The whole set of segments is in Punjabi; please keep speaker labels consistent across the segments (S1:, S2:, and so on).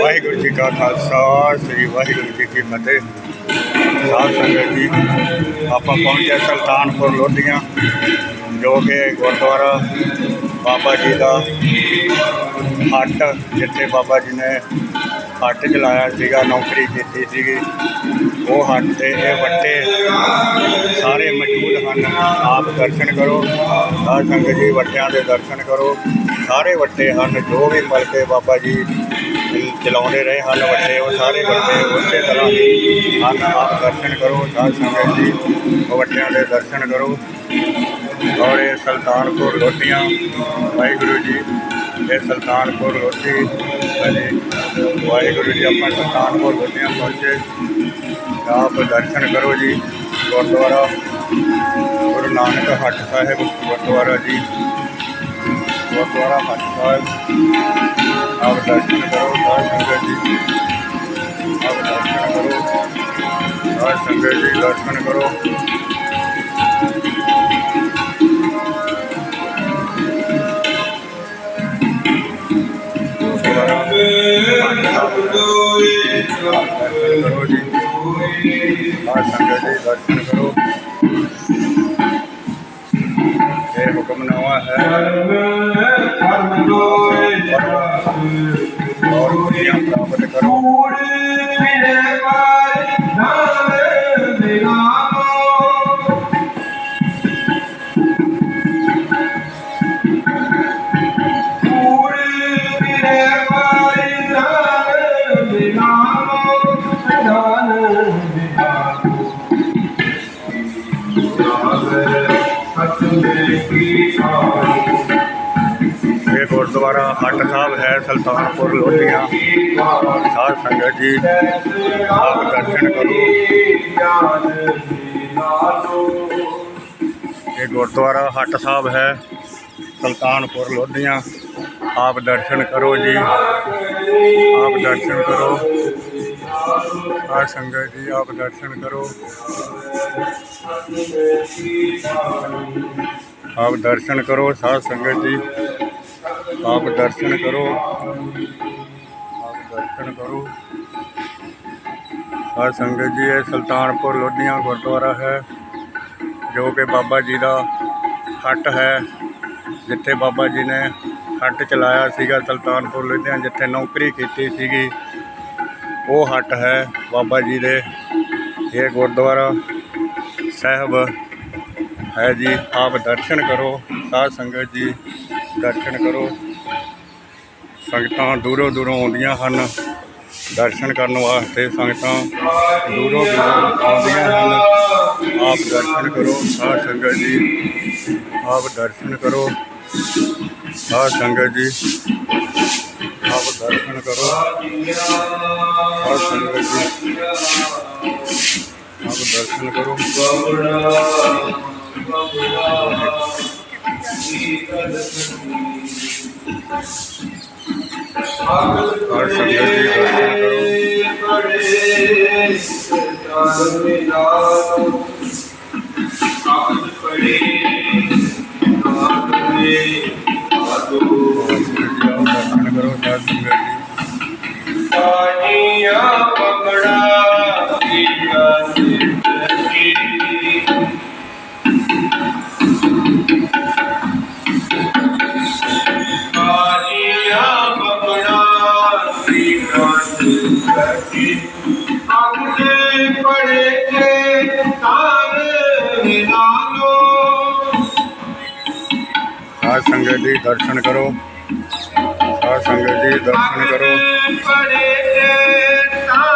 S1: ਵਾਹਿਗੁਰੂ ਜੀ ਕਾ ਖਾਲਸਾ, ਸ੍ਰੀ ਵਾਹਿਗੁਰੂ ਜੀ ਕੀ ਫਤਿਹ। ਸਾਧ ਸੰਗਤ ਜੀ, ਆਪਾਂ ਪਹੁੰਚੇ ਸੁਲਤਾਨਪੁਰ ਲੋਧੀਆਂ, ਜੋ ਕਿ ਗੁਰਦੁਆਰਾ ਬਾਬਾ ਜੀ ਦਾ ਹੱਟ, ਜਿੱਥੇ ਬਾਬਾ ਜੀ ਨੇ ਹੱਟ ਚਲਾਇਆ ਸੀਗਾ, ਨੌਕਰੀ ਕੀਤੀ ਸੀਗੀ। ਉਹ ਹੱਟ ਤੇ ਇਹ ਵੱਟੇ ਸਾਰੇ ਮੌਜੂਦ ਹਨ। ਆਪ ਦਰਸ਼ਨ ਕਰੋ, ਸਾਧ ਸੰਗਤ ਜੀ ਵੱਟਿਆਂ ਦੇ ਦਰਸ਼ਨ ਕਰੋ। ਸਾਰੇ ਵੱਟੇ ਹਨ, ਜੋ ਵੀ ਮਲ ਕੇ ਬਾਬਾ ਜੀ ਚਲਾਉਂਦੇ ਰਹੇ ਹਨ, ਵੱਟੇ ਉਹ ਸਾਰੇ ਵੱਟੇ ਉਸੇ ਤਰ੍ਹਾਂ ਹੀ ਹਨ। ਆਪ ਦਰਸ਼ਨ ਕਰੋ, ਸਾਧ ਸੰਗਤ ਜੀ ਵੱਟਿਆਂ ਦੇ ਦਰਸ਼ਨ ਕਰੋ। ਔਰ ਇਹ ਸੁਲਤਾਨਪੁਰ ਲੋਧੀਆਂ ਵਾਹਿਗੁਰੂ ਜੀ। ਇਹ ਸੁਲਤਾਨਪੁਰ ਲੋਧੀ ਹਾਂਜੀ ਵਾਹਿਗੁਰੂ ਜੀ, ਆਪਾਂ ਸੁਲਤਾਨਪੁਰ ਲੋਧੀਆਂ ਪਹੁੰਚੇ। ਆਪ ਦਰਸ਼ਨ ਕਰੋ ਜੀ, ਗੁਰਦੁਆਰਾ। ਗੁਰੂ ਨਾਨਕ ਹੱਟ ਸਾਹਿਬ, ਗੁਰਦੁਆਰਾ ਜੀ। ਗੁਰਦੁਆਰਾ ਹੱਟ ਸਾਹਿਬ। ਆਪ ਦਰਸ਼ਨ ਕਰੋ, ਸਾਧ ਸੰਗਤ ਜੀ। ਆਪ ਦਰਸ਼ਨ ਕਰੋ, ਸਾਧ ਸੰਗਤ ਜੀ, ਦਰਸ਼ਨ ਕਰੋ। ਕਰੋ ਜੀ ਸਾਧ ਸੰਗਤ ਜੀ ਦਰਸ਼ਨ ਕਰੋ ਇਹ ਹੁਕਮਨਾਮਾ ਹੈ
S2: ਕਰਮ ਲੋਏ
S1: ਔਰ ਖੁਸ਼ੀਆਂ ਪ੍ਰਾਪਤ ਕਰੋ ਇਹ ਗੁਰਦੁਆਰਾ ਹੱਟ ਸਾਹਿਬ ਹੈ ਸੁਲਤਾਨਪੁਰ ਲੋਧੀਆਂ ਸਾਧ ਸੰਗਤ ਜੀ ਆਪ ਦਰਸ਼ਨ ਕਰੋ ਇਹ ਗੁਰਦੁਆਰਾ ਹੱਟ ਸਾਹਿਬ ਹੈ ਸੁਲਤਾਨਪੁਰ ਲੋਧੀਆਂ ਆਪ ਦਰਸ਼ਨ ਕਰੋ ਜੀ ਆਪ ਦਰਸ਼ਨ ਕਰੋ ਸਾਧ ਸੰਗਤ ਜੀ ਆਪ ਦਰਸ਼ਨ ਕਰੋ ਆਪ ਦਰਸ਼ਨ ਕਰੋ ਸਾਧ ਸੰਗਤ ਜੀ ਆਪ ਦਰਸ਼ਨ ਕਰੋ। ਆਪ ਦਰਸ਼ਨ ਕਰੋ। ਸਾਧ ਸੰਗਤ ਜੀ, ਇਹ ਸੁਲਤਾਨਪੁਰ ਲੋਧੀਆਂ ਗੁਰਦੁਆਰਾ ਹੈ, ਜੋ ਕਿ ਬਾਬਾ ਜੀ ਦਾ ਹੱਟ ਹੈ, ਜਿੱਥੇ ਬਾਬਾ ਜੀ ਨੇ ਹੱਟ ਚਲਾਇਆ ਸੀਗਾ ਸੁਲਤਾਨਪੁਰ ਲੋਧੀਆਂ, ਜਿੱਥੇ ਨੌਕਰੀ ਕੀਤੀ ਸੀਗੀ। ਉਹ ਹੱਟ ਹੈ ਬਾਬਾ ਜੀ ਦੇ। ਇਹ ਗੁਰਦੁਆਰਾ ਸਾਹਿਬ ਹੈ ਜੀ, ਆਪ ਦਰਸ਼ਨ ਕਰੋ, ਸਾਧ ਸੰਗਤ ਜੀ, ਦਰਸ਼ਨ ਕਰੋ। ਸੰਗਤਾਂ ਦੂਰੋਂ ਦੂਰੋਂ ਆਉਂਦੀਆਂ ਹਨ ਦਰਸ਼ਨ ਕਰਨ ਵਾਸਤੇ ਸੰਗਤਾਂ ਦੂਰੋਂ ਦੂਰੋਂ ਆਉਂਦੀਆਂ ਹਨ ਆਪ ਦਰਸ਼ਨ ਕਰੋ ਸਾਧ ਸੰਗਤ ਜੀ ਆਪ ਦਰਸ਼ਨ ਕਰੋ ਸਾਧ ਸੰਗਤ ਜੀ ਆਪ ਦਰਸ਼ਨ ਕਰੋ ਸਾਧ ਸੰਗਤ ਜੀ ਆਪ ਦਰਸ਼ਨ ਕਰੋ ਹਰ ਸੰਗਤ ਜੀ ਦਰਸ਼ਨ ਕਰੋ ਦਰਸ਼ਨ
S2: ਸਖੀ ਪੜੇ ਕੇ ਤਾਰ ਨਿਹਾਲੋ
S1: ਸਾਧ ਸੰਗਤ ਜੀ ਦਰਸ਼ਨ ਕਰੋ। ਸਾਧ ਸੰਗਤ ਜੀ ਦਰਸ਼ਨ ਕਰੋ।
S2: ਪੜੇ ਕੇ ਤਾਰ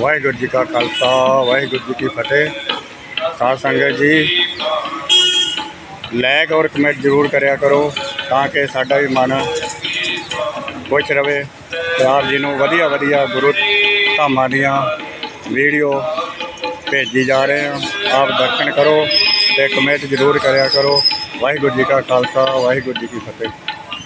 S1: ਵਾਹਿਗੁਰੂ ਜੀ ਕਾ ਖਾਲਸਾ, ਵਾਹਿਗੁਰੂ ਜੀ ਕੀ ਫਤਿਹ। ਸਾਧ ਸੰਗਤ ਜੀ ਲਾਇਕ ਔਰ ਕਮੈਂਟ ਜ਼ਰੂਰ ਕਰਿਆ ਕਰੋ ਤਾਂ ਕਿ ਸਾਡਾ ਵੀ ਮਨ ਖੁਸ਼ ਰਵੇ। ਤੇ ਆਪ ਜੀ ਨੂੰ ਵਧੀਆ ਵਧੀਆ ਗੁਰੂ ਧਾਮਾਂ ਦੀਆਂ ਵੀਡੀਓ ਭੇਜੀ ਜਾ ਰਹੇ ਹਾਂ। ਆਪ ਦਰਸ਼ਨ ਕਰੋ ਤੇ ਕਮੈਂਟ ਜ਼ਰੂਰ ਕਰਿਆ ਕਰੋ। ਵਾਹਿਗੁਰੂ ਜੀ ਕਾ ਖਾਲਸਾ, ਵਾਹਿਗੁਰੂ ਜੀ ਕੀ ਫਤਿਹ।